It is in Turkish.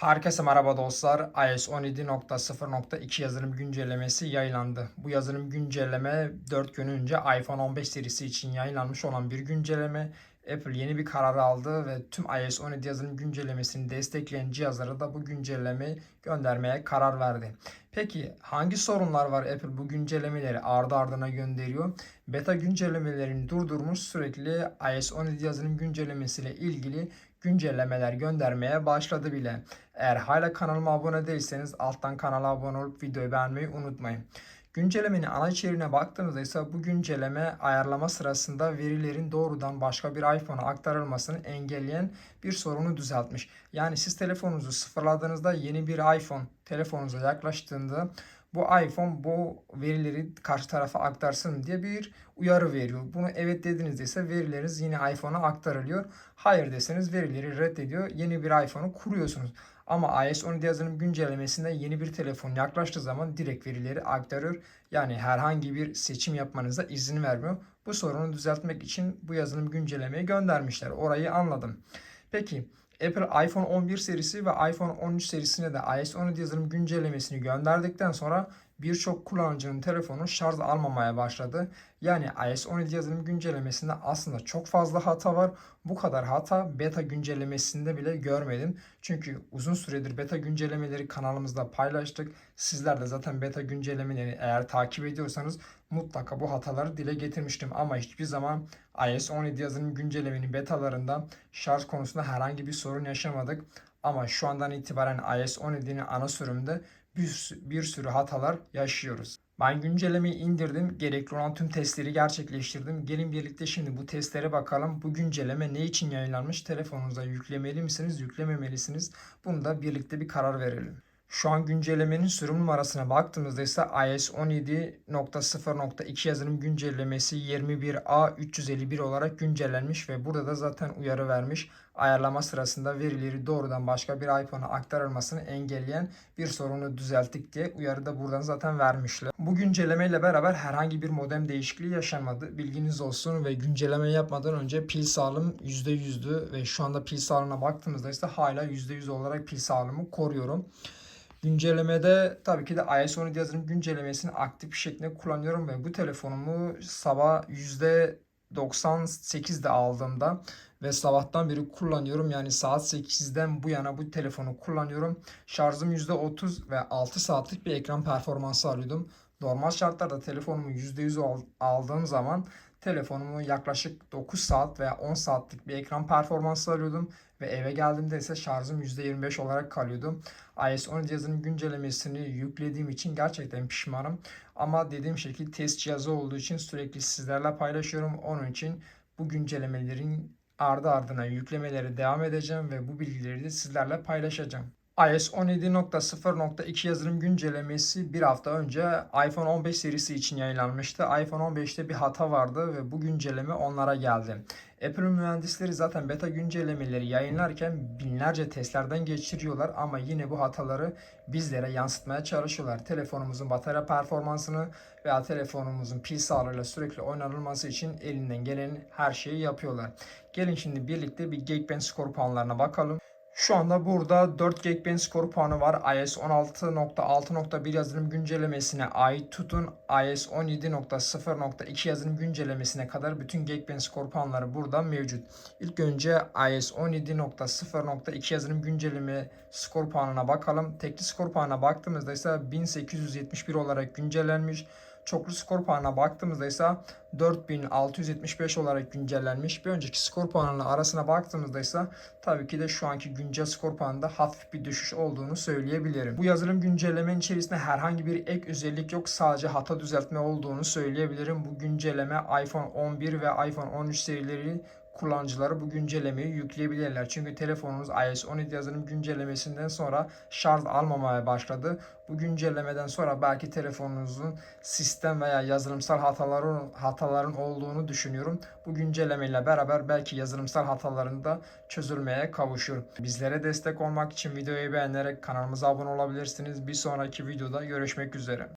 Herkese merhaba dostlar. iOS 17.0.2 yazılım güncellemesi yayınlandı. Bu yazılım güncelleme 4 gün önce iPhone 15 serisi için yayınlanmış olan bir güncelleme. Apple yeni bir karar aldı ve tüm iOS 17 yazılım güncellemesini destekleyen cihazlara da bu güncellemeyi göndermeye karar verdi. Peki hangi sorunlar var Apple bu güncellemeleri ardı ardına gönderiyor? Beta güncellemelerini durdurmuş sürekli iOS 17 yazılım güncellemesiyle ilgili güncellemeler göndermeye başladı bile. Eğer hala kanalıma abone değilseniz alttan kanala abone olup videoyu beğenmeyi unutmayın. Güncellemenin ana içeriğine baktığımızda ise bu güncelleme ayarlama sırasında verilerin doğrudan başka bir iPhone'a aktarılmasını engelleyen bir sorunu düzeltmiş. Yani siz telefonunuzu sıfırladığınızda yeni bir iPhone telefonunuza yaklaştığında bu iPhone bu verileri karşı tarafa aktarsın diye bir uyarı veriyor. Bunu evet dediğinizde ise verileriniz yine iPhone'a aktarılıyor. Hayır deseniz verileri reddediyor. Yeni bir iPhone'u kuruyorsunuz. Ama iOS 17 yazılım güncellemesinde yeni bir telefon yaklaştığı zaman direkt verileri aktarıyor. Yani herhangi bir seçim yapmanıza izin vermiyor. Bu sorunu düzeltmek için bu yazılım güncellemeyi göndermişler. Orayı anladım. Peki Apple iPhone 11 serisi ve iPhone 13 serisine de iOS 17 yazılım güncellemesini gönderdikten sonra birçok kullanıcının telefonu şarj almamaya başladı. Yani iOS 17 yazılım güncellemesinde aslında çok fazla hata var. Bu kadar hata beta güncellemesinde bile görmedim. Çünkü uzun süredir beta güncellemeleri kanalımızda paylaştık. Sizler de zaten beta güncellemeleri eğer takip ediyorsanız mutlaka bu hataları dile getirmiştim. Ama hiçbir zaman iOS 17 yazılım güncellemenin betalarında şarj konusunda herhangi bir sorun yaşamadık. Ama şu andan itibaren iOS 17'nin ana sürümünde bir, bir sürü hatalar yaşıyoruz. Ben güncellemeyi indirdim. Gerekli olan tüm testleri gerçekleştirdim. Gelin birlikte şimdi bu testlere bakalım. Bu güncelleme ne için yayınlanmış? Telefonunuza yüklemeli misiniz, yüklememelisiniz? Bunu da birlikte bir karar verelim. Şu an güncellemenin sürüm numarasına baktığımızda ise iOS 17.0.2 yazılım güncellemesi 21A351 olarak güncellenmiş ve burada da zaten uyarı vermiş. Ayarlama sırasında verileri doğrudan başka bir iPhone'a aktarılmasını engelleyen bir sorunu düzelttik diye uyarı da buradan zaten vermişler. Bu güncelleme ile beraber herhangi bir modem değişikliği yaşanmadı. Bilginiz olsun ve güncelleme yapmadan önce pil sağlığım %100'dü ve şu anda pil sağlığına baktığımızda ise hala %100 olarak pil sağlığımı koruyorum. Güncellemede tabii ki de iOS 17 yazılım güncellemesini aktif bir şekilde kullanıyorum ve bu telefonumu sabah %98'de aldığımda ve sabahtan beri kullanıyorum. Yani saat 8'den bu yana bu telefonu kullanıyorum. Şarjım %30 ve 6 saatlik bir ekran performansı alıyordum. Normal şartlarda telefonumu %100 aldığım zaman telefonumu yaklaşık 9 saat veya 10 saatlik bir ekran performansı alıyordum ve eve geldiğimde ise şarjım %25 olarak kalıyordu. iOS 17 yazılım güncellemesini yüklediğim için gerçekten pişmanım. Ama dediğim şekilde test cihazı olduğu için sürekli sizlerle paylaşıyorum. Onun için bu güncellemelerin ardı ardına yüklemeleri devam edeceğim ve bu bilgileri de sizlerle paylaşacağım iOS 17.0.2 yazılım güncellemesi bir hafta önce iPhone 15 serisi için yayınlanmıştı. iPhone 15'te bir hata vardı ve bu güncelleme onlara geldi. Apple'ın mühendisleri zaten beta güncellemeleri yayınlarken binlerce testlerden geçiriyorlar ama yine bu hataları bizlere yansıtmaya çalışıyorlar. Telefonumuzun batarya performansını veya telefonumuzun pil sağlığıyla sürekli oynanılması için elinden gelen her şeyi yapıyorlar. Gelin şimdi birlikte bir Geekbench skor puanlarına bakalım. Şu anda burada 4 Geekbench skor puanı var. iOS 16.6.1 yazılım güncellemesine ait tutun iOS 17.0.2 yazılım güncellemesine kadar bütün Geekbench skor puanları burada mevcut. İlk önce iOS 17.0.2 yazılım güncelleme skor puanına bakalım. Tekli skor puanına baktığımızda ise 1871 olarak güncellenmiş. Çoklu skor puanına baktığımızda ise 4675 olarak güncellenmiş. Bir önceki skor puanının arasına baktığımızda ise tabii ki de şu anki güncel skor puanında hafif bir düşüş olduğunu söyleyebilirim. Bu yazılım güncellemenin içerisinde herhangi bir ek özellik yok. Sadece hata düzeltme olduğunu söyleyebilirim. Bu güncelleme iPhone 11 ve iPhone 13 serileri kullanıcıları bu güncellemeyi yükleyebilirler. Çünkü telefonunuz iOS 17 yazılım güncellemesinden sonra şarj almamaya başladı. Bu güncellemeden sonra belki telefonunuzun sistem veya yazılımsal hataların hataların olduğunu düşünüyorum. Bu güncellemeyle beraber belki yazılımsal hataların da çözülmeye kavuşur. Bizlere destek olmak için videoyu beğenerek kanalımıza abone olabilirsiniz. Bir sonraki videoda görüşmek üzere.